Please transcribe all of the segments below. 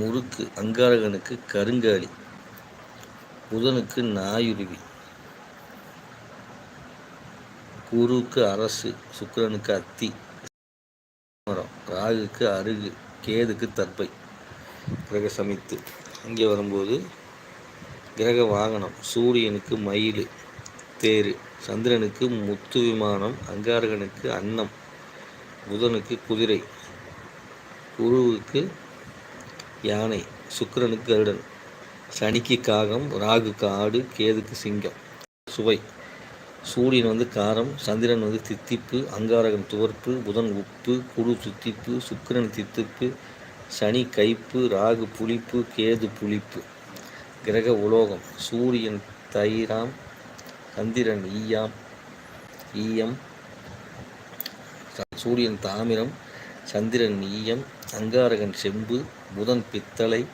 முறுக்கு அங்காரகனுக்கு கருங்காலி புதனுக்கு நாயுருவி குருவுக்கு அரசு சுக்கிரனுக்கு அத்தி மரம் ராகுக்கு அருகு கேதுக்கு தற்பை கிரக சமைத்து இங்கே வரும்போது கிரக வாகனம் சூரியனுக்கு மயில் தேர் சந்திரனுக்கு முத்து விமானம் அங்காரகனுக்கு அன்னம் புதனுக்கு குதிரை குருவுக்கு யானை சுக்கிரனுக்கு கருடன். சனிக்கு காகம் ராகுக்கு ஆடு கேதுக்கு சிங்கம். சுவை. சூரியன் வந்து காரம் சந்திரன் வந்து தித்திப்பு அங்காரகன் துவர்ப்பு புதன் உப்பு குரு சுத்திப்பு சுக்கிரன் தித்திப்பு சனி கைப்பு ராகு புளிப்பு கேது புளிப்பு. கிரக உலோகம். சூரியன் தைராம் சந்திரன் ஈயாம் ஈயம். சூரியன் தாமிரம் சந்திரன் ஈயம் அங்காரகன் செம்பு புதன் பித்தளை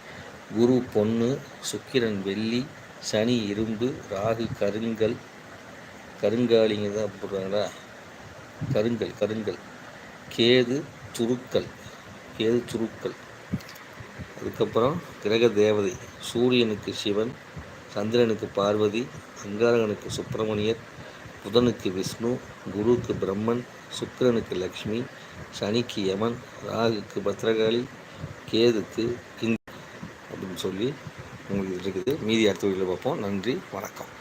குரு பொன்னு சுக்கிரன் வெள்ளி சனி இரும்பு ராகு கருங்கல் கருங்காலிங்க தான் போடுறாங்களா? கருங்கல் கருங்கல். கேது துருக்கல். கேது துருக்கல். அதுக்கப்புறம் கிரக தேவதை சூரியனுக்கு சிவன் சந்திரனுக்கு பார்வதி அங்காரகனுக்கு சுப்பிரமணியர் புதனுக்கு விஷ்ணு குருவுக்கு பிரம்மன் சுக்கிரனுக்கு லக்ஷ்மி சனிக்கு யமன் ராகுக்கு பத்ரகாளி கேதுக்கு கிங் அப்படின்னு சொல்லி உங்களுக்கு இருக்குது. மீதி அடுத்த வீடியோவில் பார்ப்போம். நன்றி வணக்கம்.